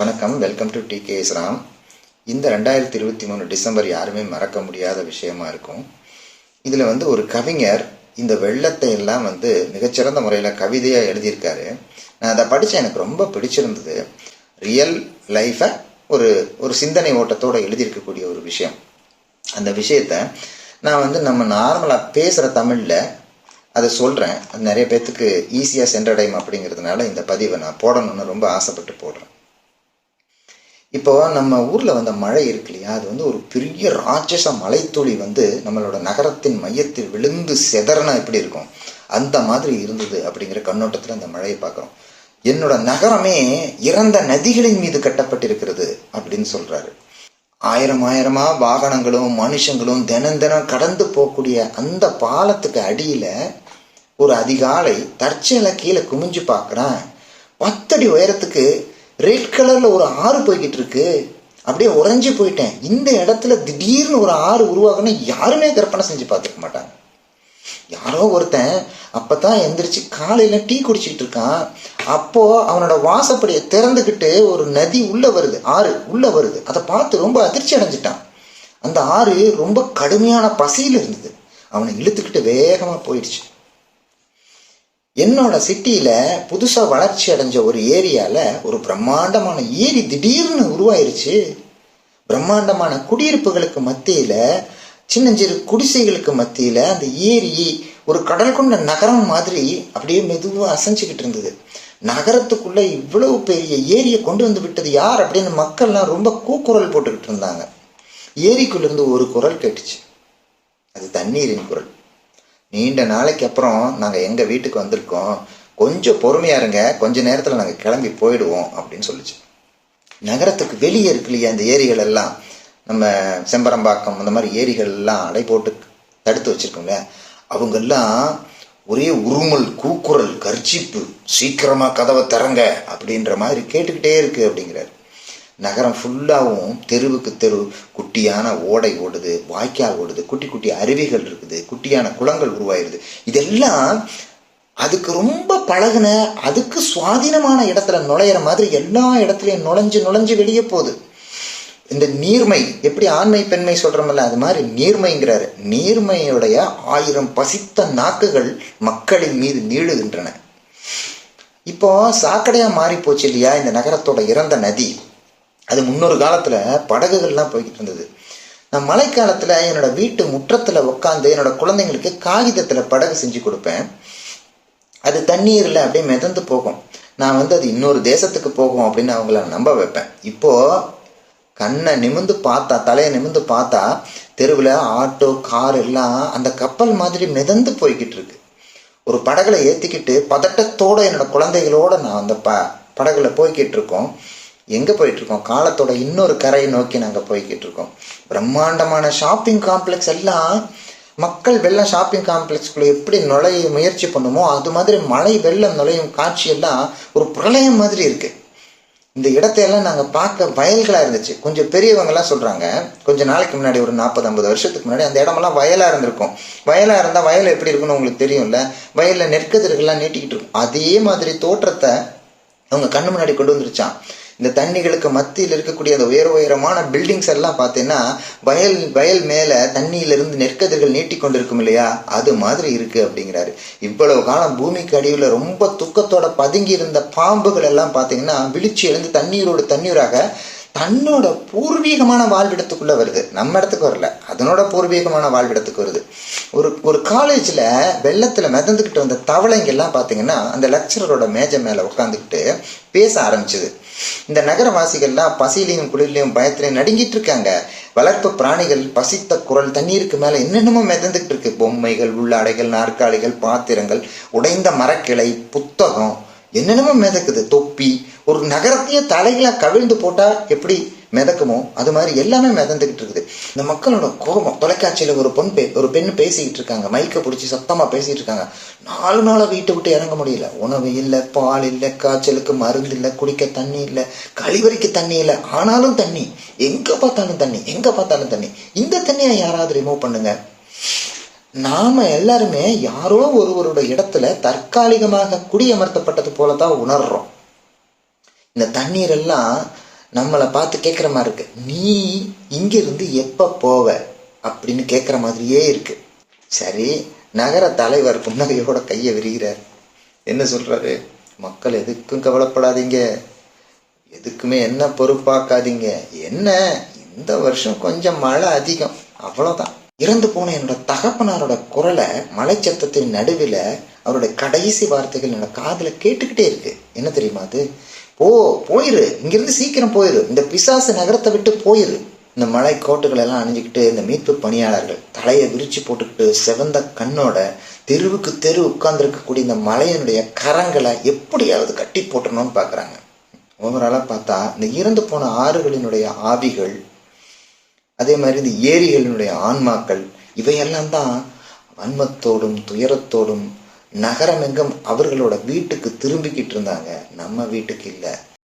வணக்கம் welcome to T K Ram. இந்த ரெண்டாயிரத்தி இருபத்தி மூணு டிசம்பர் யாருமே மறக்க முடியாத விஷயமா இருக்கும். இதில் வந்து ஒரு கவிஞர் இந்த வெள்ளத்தை எல்லாம் வந்து மிகச்சிறந்த முறையில் கவிதையாக எழுதியிருக்காரு. நான் அதை படித்தேன் எனக்கு ரொம்ப பிடிச்சிருந்தது. ரியல் லைஃப்பை ஒரு ஒரு சிந்தனை ஓட்டத்தோடு எழுதியிருக்கக்கூடிய ஒரு விஷயம். அந்த விஷயத்த நான் வந்து நம்ம நார்மலாக பேசுகிற தமிழில் அதை சொல்கிறேன் அது நிறைய பேர்த்துக்கு ஈஸியாக சென்றடையும் அப்படிங்கிறதுனால இந்த பதிவை நான் போடணும்னு ரொம்ப ஆசைப்பட்டு போடுறேன். இப்போ நம்ம ஊரில் வந்த மழை இருக்கு இல்லையா? அது வந்து ஒரு பெரிய ராட்சச மலைத்துளி வந்து நம்மளோட நகரத்தின் மையத்தில் விழுந்து செதறனா எப்படி இருக்கும்? அந்த மாதிரி இருந்தது அப்படிங்கிற கண்ணோட்டத்தில் அந்த மழையை பார்க்குறோம். என்னோட நகரமே இறந்த நதிகளின் மீது கட்டப்பட்டிருக்கிறது அப்படின்னு சொல்கிறாரு ஆயிரம் ஆயிரமா வாகனங்களும் மனுஷங்களும் தினம் தினம் கடந்து போகக்கூடிய அந்த பாலத்துக்கு அடியில் ஒரு அதிகாலை தற்செயலை கீழே குமிஞ்சு பார்க்குறேன். பத்தடி உயரத்துக்கு ரெட் கலரில் ஒரு ஆறு போய்கிட்டு இருக்கு. அப்படியே உறைஞ்சி போயிட்டேன். இந்த இடத்துல திடீர்னு ஒரு ஆறு உருவாகணும் யாருமே கற்பனை செஞ்சு பார்த்துக்க மாட்டாங்க. யாரோ ஒருத்தன் அப்போ தான் எந்திரிச்சு காலையில் டீ குடிச்சிக்கிட்டு இருக்கான். அப்போது அவனோட வாசப்படியை திறந்துக்கிட்டு ஒரு நதி உள்ளே வருது. ஆறு உள்ளே வருது. அதை பார்த்து ரொம்ப அதிர்ச்சி அடைஞ்சிட்டான். அந்த ஆறு ரொம்ப கடுமையான பசியில் இருந்தது. அவனை இழுத்துக்கிட்டு வேகமாக போயிடுச்சு. என்னோட சிட்டியில புதுசா வளர்ச்சி அடைஞ்ச ஒரு ஏரியால ஒரு பிரம்மாண்டமான ஏரி திடீர்னு உருவாயிருச்சு. பிரம்மாண்டமான குடியிருப்புகளுக்கு மத்தியில சின்னஞ்சிறு குடிசைகளுக்கு மத்தியில அந்த ஏரி ஒரு கடல் கொண்ட நகரம் மாதிரி அப்படியே மெதுவா அசைஞ்சுக்கிட்டு இருந்தது. நகரத்துக்குள்ள இவ்வளவு பெரிய ஏரியை கொண்டு வந்து விட்டது யார் அப்படின்னு மக்கள்லாம் ரொம்ப கூக்குரல் போட்டுக்கிட்டு இருந்தாங்க. ஏரிக்குள்ள இருந்து ஒரு குரல் கேட்டுச்சு. அது தண்ணீரின் குரல். நீண்ட நாளைக்கு அப்புறம் நாங்கள் எங்கள் வீட்டுக்கு வந்திருக்கோம். கொஞ்சம் பொறுமையா இருங்க. கொஞ்ச நேரத்தில் நாங்கள் கிளம்பி போயிடுவோம் அப்படின்னு சொல்லிச்சு. நகரத்துக்கு வெளியே இருக்கு இல்லையா அந்த ஏரிகள் எல்லாம்? நம்ம செம்பரம்பாக்கம் அந்த மாதிரி ஏரிகள் எல்லாம் அடை போட்டு தடுத்து வச்சிருக்கோங்க அவங்கெல்லாம் ஒரே உருமல் கூக்குரல் கர்ச்சிப்பு சீக்கிரமாக கதவை திறங்க அப்படின்ற மாதிரி கேட்டுக்கிட்டே இருக்குது அப்படிங்கிறாரு. நகரம் ஃபுல்லாகவும் தெருவுக்கு தெரு குட்டியான ஓடை ஓடுது வாய்க்கால் ஓடுது குட்டி குட்டி அருவிகள் இருக்குது குட்டியான குளங்கள் உருவாயிருது. இதெல்லாம் அதுக்கு ரொம்ப பழகுன அதுக்கு சுவாதீனமான இடத்துல நுழையிற மாதிரி எல்லா இடத்துலையும் நுழைஞ்சு நுழைஞ்சு வெளியே போகுது. இந்த நீர்மை எப்படி ஆண்மை பெண்மை சொல்கிறோம்ல அது மாதிரி நீர்மைங்கிறாரு. நீர்மையுடைய ஆயிரம் பசித்த நாக்குகள் மக்களின் மீது நீளுகின்றன. இப்போ சாக்கடையாக மாறி போச்சு இல்லையா? இந்த நகரத்தோட இறந்த நதி. அது முன்னொரு காலத்தில் படகுகள்லாம் போய்கிட்டு இருந்தது. நான் மழைக்காலத்தில் என்னோட வீட்டு முற்றத்தில் உட்காந்து என்னோட குழந்தைங்களுக்கு காகிதத்தில் படகு செஞ்சு கொடுப்பேன். அது தண்ணீரில் அப்படியே மிதந்து போகும். நான் வந்து அது இன்னொரு தேசத்துக்கு போகும் அப்படின்னு அவங்கள நம்ப வைப்பேன். இப்போது கண்ணை நிமிந்து பார்த்தா தலையை நிமிந்து பார்த்தா தெருவில் ஆட்டோ கார் எல்லாம் அந்த கப்பல் மாதிரி மிதந்து போய்கிட்டு இருக்கு. ஒரு படகுல ஏற்றிக்கிட்டு பதட்டத்தோட என்னோட குழந்தைகளோட நான் அந்த ப படகுல போய்கிட்டு இருக்கோம். எங்கே போயிட்டுருக்கோம்? காலத்தோட இன்னொரு கரையை நோக்கி நாங்கள் போய்கிட்டு இருக்கோம் பிரம்மாண்டமான ஷாப்பிங் காம்ப்ளெக்ஸ் எல்லாம் மக்கள் வெள்ளம் ஷாப்பிங் காம்ப்ளெக்ஸ்குள்ள எப்படி நுழைய முயற்சி பண்ணுமோ அது மாதிரி மழை வெள்ளம் நுழையும் காட்சியெல்லாம் ஒரு பிரளயம் மாதிரி இருக்கு. இந்த இடத்தையெல்லாம் நாங்கள் பார்க்க வயல்களாக இருந்துச்சு. கொஞ்சம் பெரியவங்கலாம் சொல்கிறாங்க கொஞ்சம் நாளைக்கு முன்னாடி ஒரு நாற்பது ஐம்பது வருஷத்துக்கு முன்னாடி அந்த இடமெல்லாம் வயலாக இருந்திருக்கும். வயலாக இருந்தால் வயல் எப்படி இருக்குன்னு உங்களுக்கு தெரியும்ல? வயலில் நெற்கதிர்கள்லாம் நீட்டிக்கிட்டு இருக்கும். அதே மாதிரி தோற்றத்தை அவங்க கண்ணு முன்னாடி கொண்டு வந்துருச்சான் இந்த தண்ணிகளுக்கு மத்தியில் இருக்கக்கூடிய அந்த உயர உயரமான பில்டிங்ஸ் எல்லாம் பார்த்தீங்கன்னா வயல் வயல் மேலே தண்ணியிலிருந்து நெற்கதிர்கள் நீட்டி கொண்டிருக்கும் இல்லையா? அது மாதிரி இருக்குது அப்படிங்கிறாரு. இவ்வளவு காலம் பூமிக்கு அடியில் ரொம்ப துக்கத்தோட பதுங்கி இருந்த பாம்புகள் எல்லாம் பார்த்தீங்கன்னா விழிச்சு எழுந்து தண்ணீரோடு தண்ணீராக தன்னோட பூர்வீகமான வாழ்விடத்துக்குள்ள வருது. நம்ம இடத்துக்கு வரல. அதனோட பூர்வீகமான வாழ்விடத்துக்கு வருது. ஒரு ஒரு காலேஜில் வெள்ளத்தில் மிதந்துக்கிட்டு வந்த தவளைங்கெல்லாம் பார்த்தீங்கன்னா அந்த லெக்சரரோட மேஜை மேலே உட்காந்துக்கிட்டு பேச ஆரம்பிச்சுது. இந்த நகரவாசிகள்லாம் பசியிலையும் குளிர்லையும் பயத்திலையும் நடுங்கிட்டு இருக்காங்க வளர்ப்பு பிராணிகள் பசித்த குரல் தண்ணீருக்கு மேலே என்னென்னமோ மிதந்துக்கிட்டு இருக்கு பொம்மைகள் உள்ளாடைகள் நாற்காலிகள் பாத்திரங்கள் உடைந்த மரக்கிளை புத்தகம் என்னென்னமோ மிதக்குது. தொப்பி ஒரு நகரத்தையே தலைகளாக கவிழ்ந்து போட்டால் எப்படி மிதக்குமோ அது மாதிரி எல்லாமே மிதந்துகிட்டு இருக்குது. இந்த மக்களோட கோபம் தொலைக்காட்சியில ஒரு பொன் பே ஒரு பெண் பேசிக்கிட்டு இருக்காங்க. மைக்கை பிடிச்சி சத்தமா பேசிட்டு இருக்காங்க. நாலு நாளாக வீட்டை விட்டு இறங்க முடியல. உணவு இல்லை பால் இல்லை காய்ச்சலுக்கு மருந்து இல்லை குடிக்க தண்ணி இல்லை கழிவறைக்கு தண்ணி இல்லை. ஆனாலும் தண்ணி. எங்க பார்த்தாலும் தண்ணி எங்க பார்த்தாலும் தண்ணி. இந்த தண்ணியை யாராவது ரிமூவ் பண்ணுங்க. நாம எல்லாருமே யாரோ ஒருவரோட இடத்துல தற்காலிகமாக குடியமர்த்தப்பட்டது போலதான் உணர்றோம். இந்த தண்ணீர் எல்லாம் நம்மளை பார்த்து கேட்குற மாதிரி இருக்கு. நீ இங்கிருந்து எப்போ போவ அப்படின்னு கேட்குற மாதிரியே இருக்கு. சரி நகர தலைவர் புன்னகையோட கையை விரிகிறார். என்ன சொல்கிறாரு மக்கள் எதுக்கும் கவலைப்படாதீங்க. எதுக்குமே என்ன பொறுப்பாக்காதீங்க. என்ன? இந்த வருஷம் கொஞ்சம் மழை அதிகம். அவ்வளோதான் இறந்து போன என்னோட தகப்பனாரோட குரலை மலைச்சத்தத்தின் நடுவில் அவருடைய கடைசி வார்த்தைகள் என்னோட காதில் கேட்டுக்கிட்டே இருக்கு. என்ன தெரியுமா அது? போ போயிரு. இங்கிருந்து சீக்கிரம் போயிரு. இந்த பிசாசு நகரத்தை விட்டு போயிரு. இந்த மலை கோட்டுகள் எல்லாம் அணிஞ்சிக்கிட்டு இந்த மீட்பு பணியாளர்கள் தலையை விரிச்சு போட்டுக்கிட்டு செவந்த கண்ணோட தெருவுக்கு தெரு உட்கார்ந்துருக்கக்கூடிய இந்த மலையனுடைய கரங்களை எப்படியாவது கட்டி போட்டணும்னு பார்க்குறாங்க. ஓவராலாக பார்த்தா இந்த இறந்து போன ஆறுகளினுடைய ஆவிகள் அதே மாதிரி இந்த ஏரிகளினுடைய ஆன்மாக்கள் இவையெல்லாம் தான் வன்மத்தோடும் துயரத்தோடும் நகரமெங்கும் அவர்களோட வீட்டுக்கு திரும்பிக்கிட்டு இருந்தாங்க. நம்ம வீட்டுக்கு இல்லை.